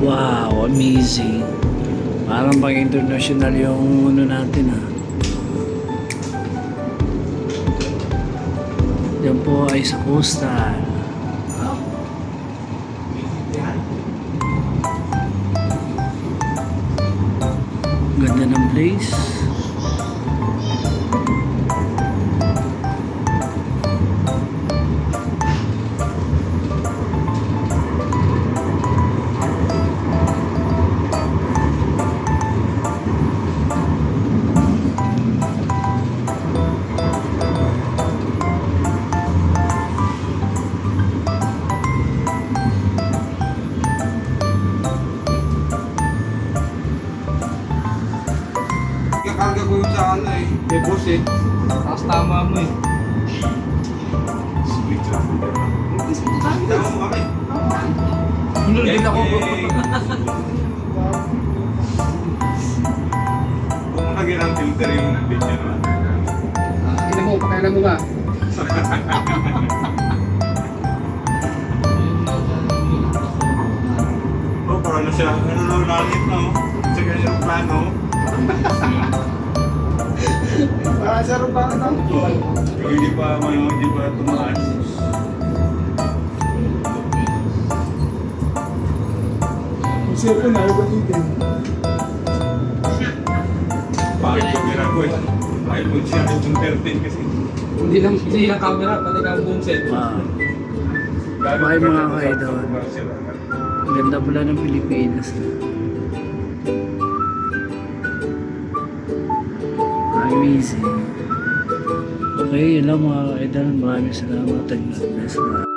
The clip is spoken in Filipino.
Wow, amazing. Parang pang international yung ano natin ah. Yan po ay sa coastal. Ganda ng place. Kakarga ko yung sa ano eh. May boss eh. Tapos tama mo eh. Split lang. Tama mo kami. Hulul din ako. Kung lagyan ng filter yung video naman. Ina mo, pakailan mo ba? Oh, parang na siya. Ano lang langit na oh. Sa ganyan plano. Para sa rubangan na. Yung hindi pa, ano, hindi pa tumaas. Yung cellphone na, ayaw itin. Bakit yung mira ko eh. iPhone siya, iPhone 13 kasi. Hindi lang, hindi lang camera, pati ka buong. Wow. Bye, mga ka-idol. Ang ganda pala ng Pilipinas. Amazing. Okay, yun lang mga ka-idol. Maraming salamat. God bless.